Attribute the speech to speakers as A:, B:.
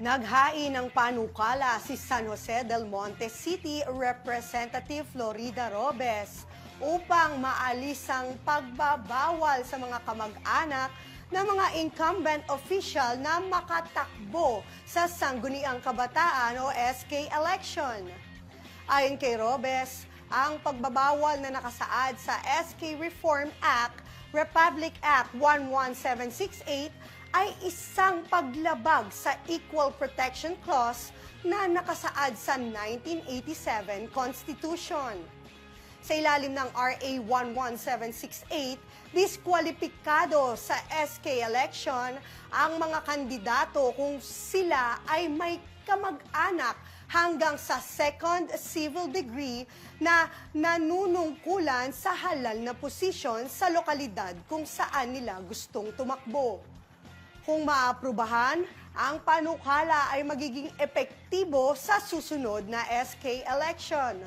A: Naghain ng panukala si San Jose del Monte City Representative Florida Robes upang maalis ang pagbabawal sa mga kamag-anak ng mga incumbent official na makatakbo sa Sangguniang Kabataan o SK election. Ayon kay Robes, ang pagbabawal na nakasaad sa SK Reform Act, Republic Act 11768 ay isang paglabag sa Equal Protection Clause na nakasaad sa 1987 Constitution. Sa ilalim ng RA 11768, diskwalipikado sa SK election ang mga kandidato kung sila ay may kamag-anak hanggang sa second civil degree na nanunungkulan sa halal na posisyon sa lokalidad kung saan nila gustong tumakbo. Kung maaprubahan, ang panukala ay magiging epektibo sa susunod na SK election.